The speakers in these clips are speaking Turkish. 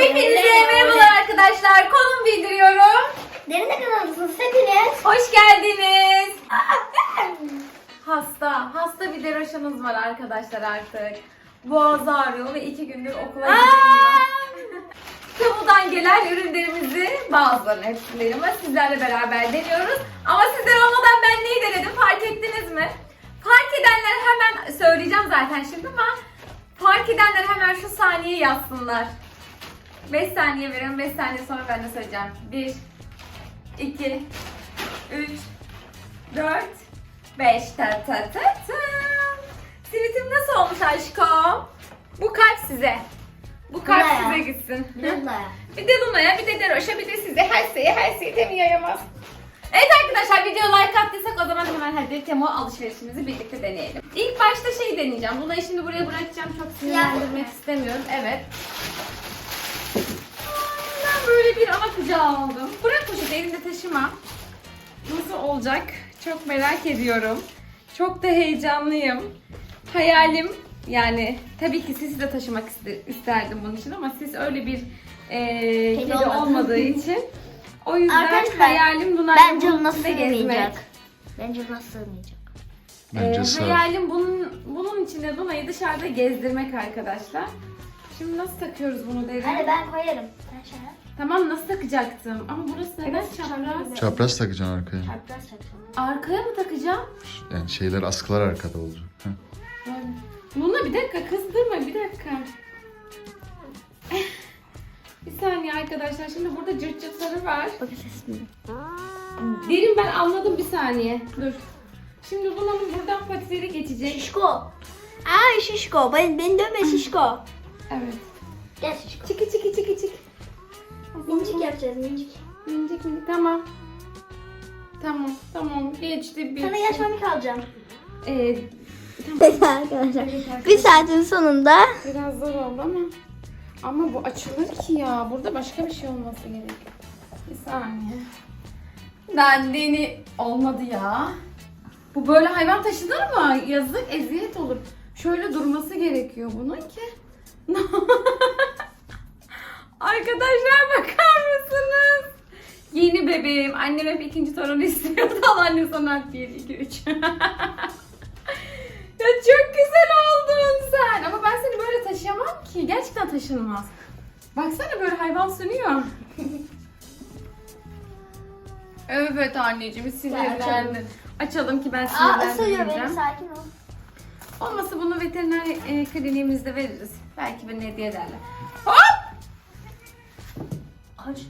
Hepinize merhabalar arkadaşlar. Konum bildiriyorum. Derine kanalısınız hepiniz. Hoş geldiniz. Hasta, hasta bir deroşanız var arkadaşlar artık. Boğazı ağrıyor ve iki gündür okula gidemiyor. Kamudan gelen ürünlerimizi bazılarını hepsini ama sizlerle beraber deniyoruz. Ama sizler olmadan ben neyi denedim fark ettiniz mi? Fark edenler hemen söyleyeceğim zaten şimdi ama fark edenler hemen şu saniye yazsınlar. 5 saniye veriyorum 5 saniye sonra ben de söyleyeceğim. 1 2 3 4 5 ta ta ta ta. Sivitim nasıl olmuş aşkım? Bu kalp size. Bu kalp Luna'ya. size gitsin. Lütfen. Bir de Luna'ya, bir de Deroş'a, bir de size. Her şeyi, her şeyi de mi yayamaz? Evet arkadaşlar video like attıysak o zaman hemen hadi Temo alışverişimizi birlikte deneyelim. İlk başta şey deneyeceğim. Luna'yı şimdi buraya bırakacağım. Çok sinirlendirmek istemiyorum. Evet. Böyle bir ana kucağı aldım. Bırak poşeti elinde taşıma. Nasıl olacak? Çok merak ediyorum. Çok da heyecanlıyım. Hayalim yani tabii ki sizi de taşımak iste- isterdim bunun için ama siz öyle bir e, kedi olmadı. olmadığı için o yüzden Arkadaşlar, hayalim Luna'yla Bence bunun nasıl içinde gezmek. sığmayacak. Bence nasıl sığmayacak. Bence Ee, hayalim bunun bunun içinde Luna'yı dışarıda gezdirmek arkadaşlar. Şimdi nasıl takıyoruz bunu derin? Hadi ben koyarım. Sen şöyle. Tamam nasıl takacaktım? Ama burası neden Evet, çapraz? Çapraz takacaksın arkaya. Çapraz takacağım. Arkaya mı takacağım? Yani şeyler askılar arkada olacak. Heh. Luna bir dakika kızdırma bir dakika. bir saniye arkadaşlar şimdi burada cırt cırtları var. Bakın sesini. Derin ben anladım bir saniye. Dur. Şimdi Luna'nın buradan patileri geçecek. Şişko. Ay şişko. Ben, beni dövme şişko. Evet. Gel şişko. Çiki çiki çiki çiki. Mincik yapacağız mincik. Minicik minicik tamam. Tamam tamam geçti bir. Sana yaşmamı kalacağım. Ee, Evet arkadaşlar. Bir saatin sonunda biraz zor oldu ama. Ama bu açılır ki ya. Burada başka bir şey olması gerek. Bir saniye. Dandini olmadı ya. Bu böyle hayvan taşınır mı? Yazık eziyet olur. Şöyle durması gerekiyor bunun ki. Arkadaşlar bakar mısınız? Yeni bebeğim. Annem hep ikinci torunu istiyordu. Al anne sana 1, 2, 3. Ya çok güzel oldun sen. Ama ben seni böyle taşıyamam ki. Gerçekten taşınmaz. Baksana böyle hayvan sönüyor. evet anneciğim sinirlendin. Açalım ki ben Aa ısırıyor beni sakin ol. Olmasa bunu veteriner e, kliniğimizde veririz. Belki beni hediye ederler. Hop!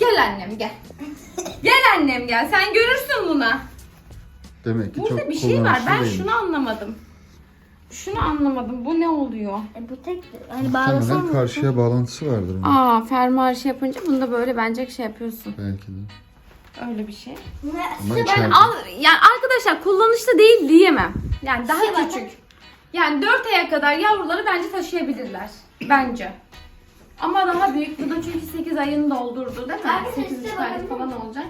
Gel annem gel. gel annem gel. Sen görürsün Luna. Demek ki Burada çok bir şey var. Ben değilmiş. şunu anlamadım. Şunu anlamadım. Bu ne oluyor? E, bu tek hani bağlasam Muhtemelen mı? karşıya bağlantısı vardır. bunun. Aa fermuar şey yapınca bunda böyle bence şey yapıyorsun. Belki de. Öyle bir şey. Ne? Ama Ben içeride. al yani arkadaşlar kullanışlı değil diyemem. Yani daha Şey var, küçük. Yani 4 aya kadar yavruları bence taşıyabilirler. Bence. Ama daha büyük. Bu da çünkü 8 ayını doldurdu değil mi? Arkadaşlar 8 size aylık bakabilir falan olacak.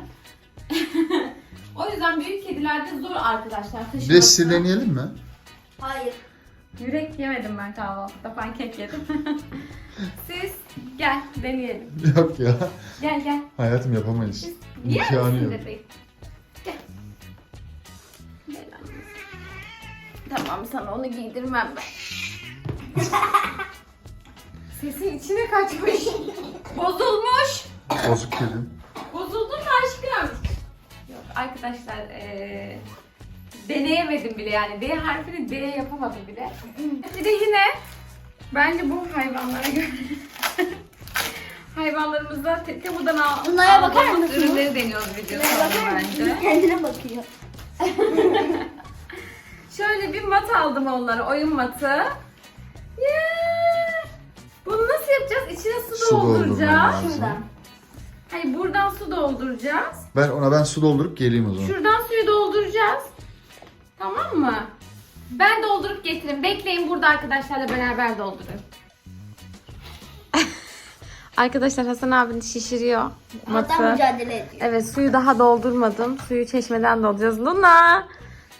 o yüzden büyük kedilerde zor arkadaşlar Bir de taşıması. sizi deneyelim mi? Hayır. Yürek yemedim ben kahvaltıda. Pankek yedim. Siz gel deneyelim. Yok ya. Gel gel. Hayatım yapamayız. Yer İmkanı misin yok. bebeğim? Tamam sana onu giydirmem ben. Sesin içine kaçmış. Bozulmuş. Bozuk kedim. Bozuldun mu aşkım? Yok arkadaşlar eee deneyemedim bile yani D harfini D yapamadım bile. Bir de yine bence bu hayvanlara göre hayvanlarımızda te- temudan al Bunlara bakar aldığımız mısınız? ürünleri deniyoruz videoda bence. Kendine bakıyor. Şöyle bir mat aldım onlara oyun matı. Yeah! Bunu nasıl yapacağız? İçine su, Su doldurmam dolduracağız. lazım. Şuradan. Hayır buradan su dolduracağız. Ben ona ben su doldurup geleyim o zaman. Şuradan suyu dolduracağız. Tamam mı? Ben doldurup getirin. Bekleyin burada arkadaşlarla beraber doldurun. Arkadaşlar Hasan abini şişiriyor. Hatta mücadele ediyor. Evet suyu daha doldurmadım. Suyu çeşmeden dolduracağız. Luna!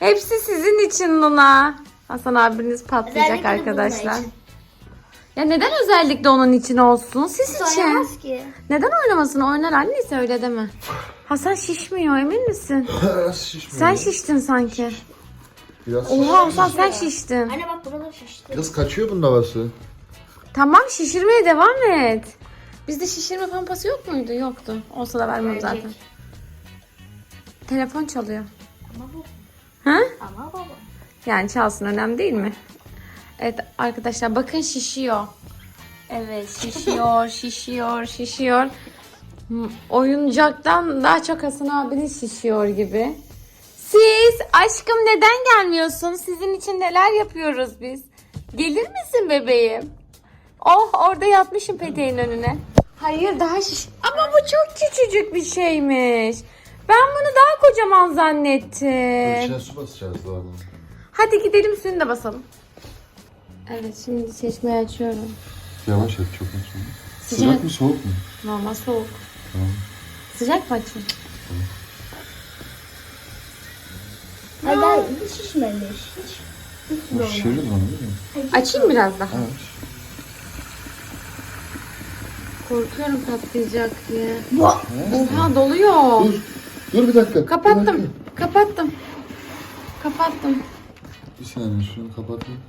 Hepsi sizin için Luna. Hasan abiniz patlayacak Özellikle arkadaşlar. için. Ya neden özellikle onun için olsun? Siz için. Oynamaz ki. Neden oynamasın? Oynar annesi öyle deme. Hasan şişmiyor emin misin? Sen şiştin sanki. Biraz Oha Hasan sen şiştin. Anne bak buralar şişti. Biraz kaçıyor bunun havası. Tamam şişirmeye devam et. Bizde şişirme pampası yok muydu? Yoktu. Olsa da vermem zaten. Telefon çalıyor. Ama bu. Ha? Ama baba. Yani çalsın önemli değil mi? Evet arkadaşlar bakın şişiyor. Evet şişiyor, şişiyor, şişiyor. Oyuncaktan daha çok Hasan abinin şişiyor gibi. Siz aşkım neden gelmiyorsun? Sizin için neler yapıyoruz biz? Gelir misin bebeğim? Oh orada yatmışım peteğin önüne. Hayır daha şiş. Ama bu çok küçücük bir şeymiş. Ben bunu daha kocaman zannettim. İçine su basacağız daha bunu. Hadi gidelim suyunu da basalım. Evet şimdi çeşmeyi açıyorum. Yavaş et çok açma. Sıcak. Sıcak mı soğuk mu? Normal soğuk. Tamam. Sıcak mı açayım? Hayır daha hiç şişmemiş. Hiç. Şişiririz onu değil mi? Açayım biraz daha. Evet. Korkuyorum patlayacak diye. Oha doluyor. Dur. Dur bir dakika. Bir Kapattım. dakika. Kapattım. Kapattım. Bir saniye şunu kapatayım.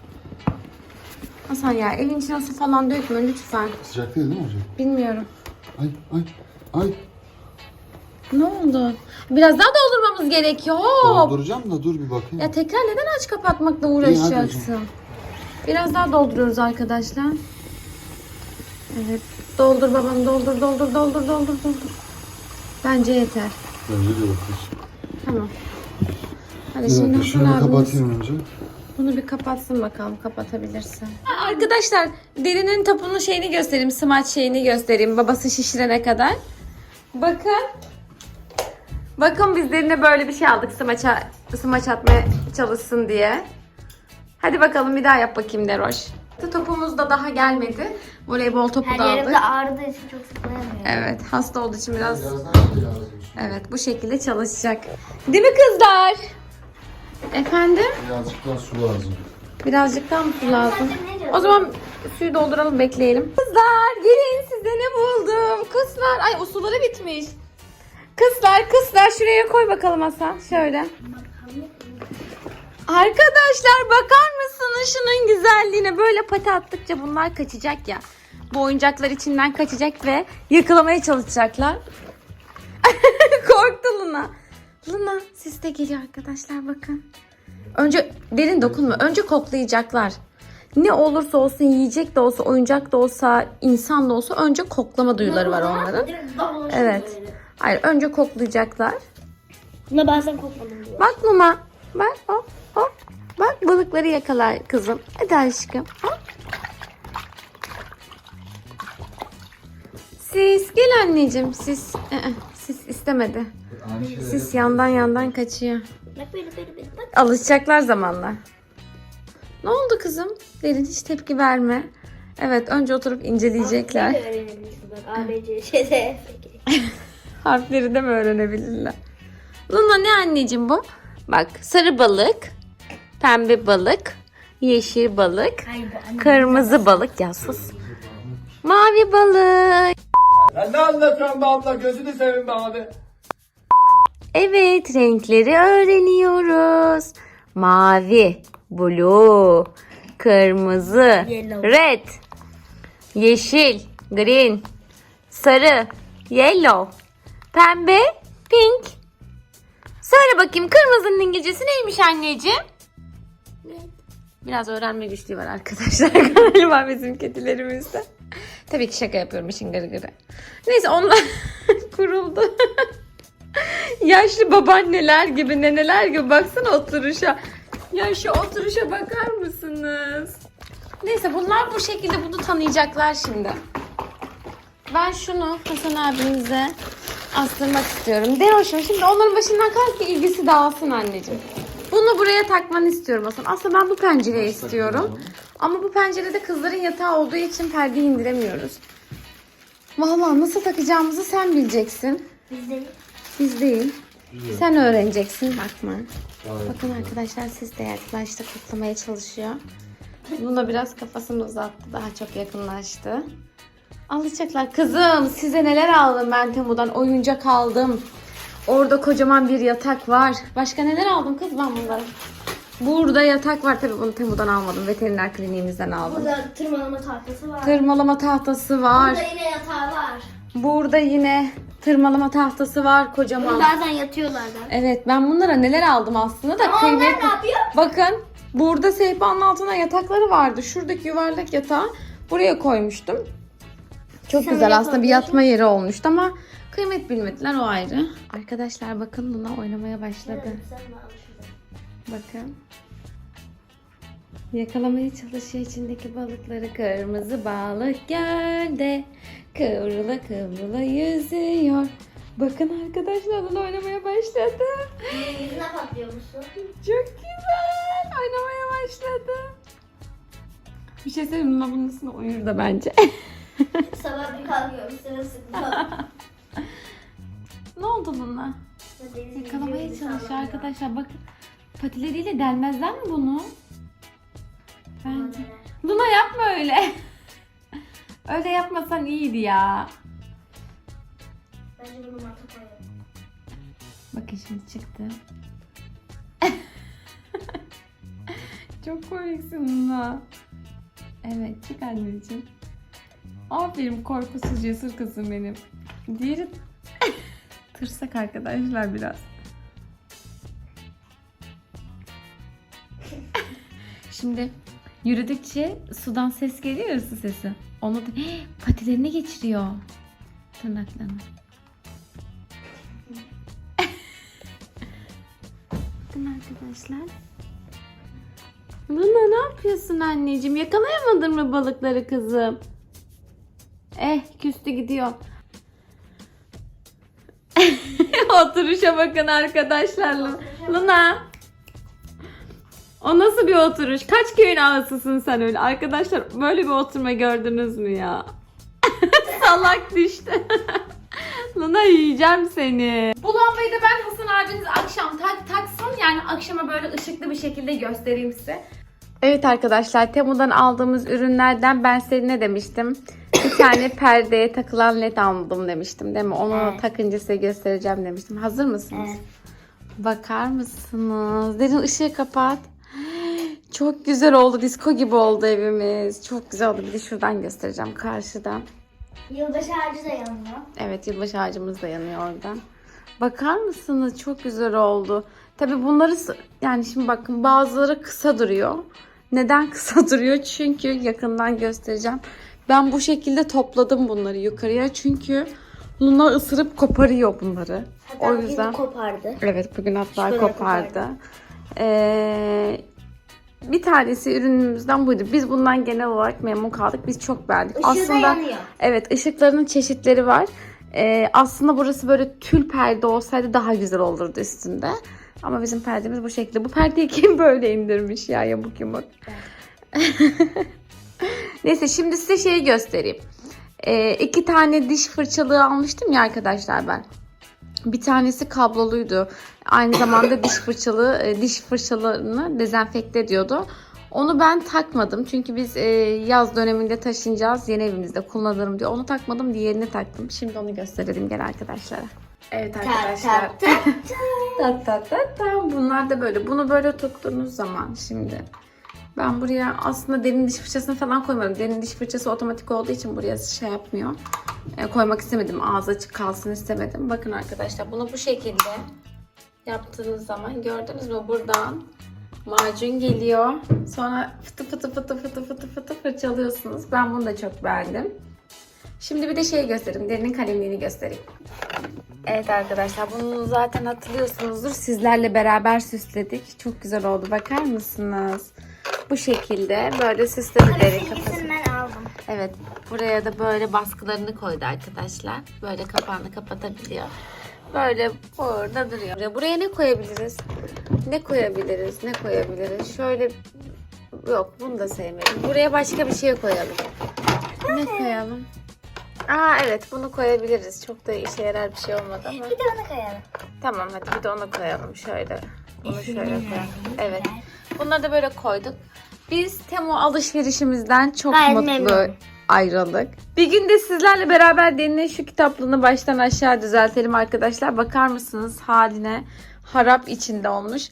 Hasan ya evin içine su falan dökme lütfen. Sıcak değil değil mi hocam? Bilmiyorum. Ay ay ay. Ne oldu? Biraz daha doldurmamız gerekiyor. Dolduracağım da dur bir bakayım. Ya tekrar neden aç kapatmakla uğraşacaksın? Biraz daha dolduruyoruz arkadaşlar. Evet. Doldur babam doldur doldur doldur doldur doldur. Bence yeter. Bence de bakıyorsun. Tamam. Hadi Bir şimdi dakika abimiz kapatayım önce. bunu bir kapatsın bakalım kapatabilirsin. Arkadaşlar derinin topunu şeyini göstereyim. Smaç şeyini göstereyim. Babası şişirene kadar. Bakın. Bakın biz derine böyle bir şey aldık smaça, smaç atmaya çalışsın diye. Hadi bakalım bir daha yap bakayım Deroş. Topumuz da daha gelmedi. Voleybol topu Her da aldık. yerimde ağrıdığı için çok zıplayamıyorum. Evet hasta olduğu için biraz Birazdan şey lazım. evet bu şekilde çalışacak. Değil mi kızlar? Efendim? Birazcık daha su lazım. Birazcık daha mı su lazım? O zaman suyu dolduralım bekleyelim. Kızlar gelin size ne buldum. Kızlar ay o suları bitmiş. Kızlar kızlar şuraya koy bakalım Hasan. Şöyle. Arkadaşlar bakar mısınız şunun güzelliğine? Böyle pati attıkça bunlar kaçacak ya. Bu oyuncaklar içinden kaçacak ve yakalamaya çalışacaklar. Korktu Luna. Luna siz de geliyor arkadaşlar bakın. Önce derin dokunma. Önce koklayacaklar. Ne olursa olsun yiyecek de olsa, oyuncak da olsa, insan da olsa önce koklama duyuları var onların. Evet. Hayır önce koklayacaklar. Buna bazen kokmadım diyor. Bak Luma. Bak hop. Bak balıkları yakalar kızım. Hadi aşkım. Hop. Sis gel anneciğim. Sis. Ee, sis istemedi. Sis yandan yandan kaçıyor. Bak böyle böyle böyle bak. Alışacaklar zamanla. Ne oldu kızım? Derin hiç tepki verme. Evet önce oturup inceleyecekler. Böyle öğrenebilirsin bak. A, B, C, Ş, D. Peki. Harfleri de mi öğrenebilirler? Luna ne anneciğim bu? Bak sarı balık, pembe balık, yeşil balık, kırmızı balık. Ya sus. Mavi balık. Sen ne anlatıyorsun be abla? Gözünü seveyim be abi. Evet renkleri öğreniyoruz. Mavi, blue, kırmızı, Yellow. red, yeşil, green, sarı, yellow, pembe, pink. Söyle bakayım kırmızının İngilizcesi neymiş anneciğim? Biraz öğrenme güçlüğü var arkadaşlar galiba bizim kedilerimizde. Tabii ki şaka yapıyorum işin gırgırı. Neyse onlar kuruldu. Yaşlı babaanneler gibi, neneler gibi baksana oturuşa. Ya şu oturuşa bakar mısınız? Neyse bunlar bu şekilde bunu tanıyacaklar şimdi. Ben şunu Hasan abimize astırmak istiyorum. Deroş'um şimdi onların başından kalk ki ilgisi dağılsın anneciğim. Bunu buraya takmanı istiyorum Hasan. Aslında ben bu pencereyi istiyorum. Ama bu pencerede kızların yatağı olduğu için perdeyi indiremiyoruz. Vallahi nasıl takacağımızı sen bileceksin. Biz de Biz değil. Sen öğreneceksin bakma. Gayet Bakın arkadaşlar siz de yaklaştı kutlamaya çalışıyor. Luna biraz kafasını uzattı. Daha çok yakınlaştı. Alacaklar. Kızım size neler aldım ben Temu'dan? Oyuncak aldım. Orada kocaman bir yatak var. Başka neler aldım kız ben bunları? Burada yatak var. Tabii bunu Temu'dan almadım. Veteriner kliniğimizden aldım. Burada tırmalama tahtası var. Tırmalama tahtası var. Burada yine yatağı var. Burada yine tırmalama tahtası var kocaman. Bazen yatıyorlar da. Evet ben bunlara neler aldım aslında da Ama onlar kıymetli. ne yapıyor? Bakın burada sehpanın altına yatakları vardı. Şuradaki yuvarlak yatağı buraya koymuştum. Çok Sen güzel aslında bir yatma yeri olmuştu ama kıymet bilmediler o ayrı. Arkadaşlar bakın Luna oynamaya başladı. Bakın. Yakalamaya çalışıyor içindeki balıkları. Kırmızı balık gölde. Kıvrıla kıvrıla yüzüyor. Bakın arkadaşlar Luna oynamaya başladı. Yüzüne patlıyor musun? Çok güzel. Oynamaya başladı. Bir şey söyleyeyim? Luna bunun üstüne uyur da bence. Sabah bir kalkıyorum sırılsıklam. ne oldu Luna? Yakalamaya çalışıyor arkadaşlar. Bakın patileriyle delmezler mi bunu? Bence. Luna yapma öyle. öyle yapmasan iyiydi ya. Bence bunu mata koyalım. Bakın şimdi çıktı. Çok komiksin Luna. Evet çık anneciğim. Aferin korkusuz cesur kızım benim. Diğeri tırsak arkadaşlar biraz. Şimdi yürüdükçe sudan ses geliyor su sesi. Onu da patilerini geçiriyor. Tırnaklarını. Bakın arkadaşlar. Luna ne yapıyorsun anneciğim? Yakalayamadın mı balıkları kızım? Eh küstü gidiyor. Oturuşa bakın arkadaşlar. Luna. O nasıl bir oturuş? Kaç köyün ağasısın sen öyle? Arkadaşlar böyle bir oturma gördünüz mü ya? Salak düştü. Luna yiyeceğim seni. Bu lambayı da ben Hasan abiniz akşam tak taksın. Yani akşama böyle ışıklı bir şekilde göstereyim size. Evet arkadaşlar Temu'dan aldığımız ürünlerden ben size ne demiştim? Bir tane perdeye takılan led aldım demiştim değil mi? Onu Evet. takınca size göstereceğim demiştim. Hazır mısınız? Evet. Bakar mısınız? Derin ışığı kapat. Çok güzel oldu. Disko gibi oldu evimiz. Çok güzel oldu. Bir de şuradan göstereceğim karşıdan. Yılbaşı ağacı da yanıyor. Evet yılbaşı ağacımız da yanıyor oradan. Bakar mısınız? Çok güzel oldu. Tabi bunları yani şimdi bakın bazıları kısa duruyor. Neden kısa duruyor? Çünkü yakından göstereceğim. Ben bu şekilde topladım bunları yukarıya. Çünkü Luna ısırıp koparıyor bunları. Hatta o yüzden kopardı. Evet bugün hatta Şöyle kopardı. kopardı. Ee, bir tanesi ürünümüzden buydu. Biz bundan genel olarak memnun kaldık. Biz çok beğendik. Işığı da yanıyor. Evet ışıklarının çeşitleri var. Ee, aslında burası böyle tül perde olsaydı daha güzel olurdu üstünde. Ama bizim perdemiz bu şekilde. Bu perdeyi kim böyle indirmiş ya yamuk yumuk. Neyse şimdi size şeyi göstereyim. Ee, iki tane diş fırçalığı almıştım ya arkadaşlar ben. Bir tanesi kabloluydu. Aynı zamanda diş fırçalığı, e, diş fırçalarını dezenfekte ediyordu. Onu ben takmadım çünkü biz e, yaz döneminde taşınacağız. Yeni evimizde kullanırım diye. Onu takmadım, diğerini taktım. Şimdi onu gösterelim gel arkadaşlara. Evet arkadaşlar. tak tak. Ta ta ta ta. Bunlar da böyle. Bunu böyle tuttuğunuz zaman şimdi. Ben buraya aslında derin diş fırçasını falan koymadım. Derin diş fırçası otomatik olduğu için buraya şey yapmıyor. E, koymak istemedim. Ağzı açık kalsın istemedim. Bakın arkadaşlar bunu bu şekilde yaptığınız zaman gördünüz mü buradan macun geliyor. Sonra fıtı fıtı fıtı fıtı fıtı fıtı fırçalıyorsunuz. Ben bunu da çok beğendim. Şimdi bir de şey göstereyim. Derinin kalemliğini göstereyim. Evet arkadaşlar bunu zaten hatırlıyorsunuzdur. Sizlerle beraber süsledik. Çok güzel oldu. Bakar mısınız? Bu şekilde böyle süsledi deri kafası. Ben aldım. Evet buraya da böyle baskılarını koydu arkadaşlar. Böyle kapağını kapatabiliyor. Böyle burada duruyor. Buraya ne koyabiliriz? Ne koyabiliriz? Ne koyabiliriz? Şöyle yok bunu da sevmedim. Buraya başka bir şey koyalım. Ne koyalım? Aa evet bunu koyabiliriz. Çok da işe yarar bir şey olmadı ama. Bir de onu koyalım. Tamam hadi bir de onu koyalım şöyle. Bunu şöyle koyalım. Evet. Bunları da böyle koyduk. Biz Temu alışverişimizden çok Gayet mutlu memnunum. ayrıldık. Bir gün de sizlerle beraber Deni'nin şu kitaplığını baştan aşağı düzeltelim arkadaşlar. Bakar mısınız haline? Harap içinde olmuş.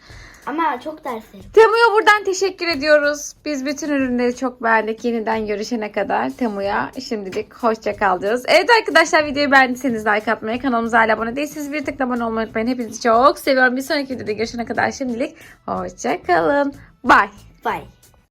Ama çok derslerim. Temu'ya buradan teşekkür ediyoruz. Biz bütün ürünleri çok beğendik. Yeniden görüşene kadar Temu'ya şimdilik hoşça kal diyoruz. Evet arkadaşlar videoyu beğendiyseniz like atmayı, kanalımıza hala abone değilseniz bir tıkla abone olmayı unutmayın. Hepinizi çok seviyorum. Bir sonraki videoda görüşene kadar şimdilik hoşça kalın. Bye. Bye.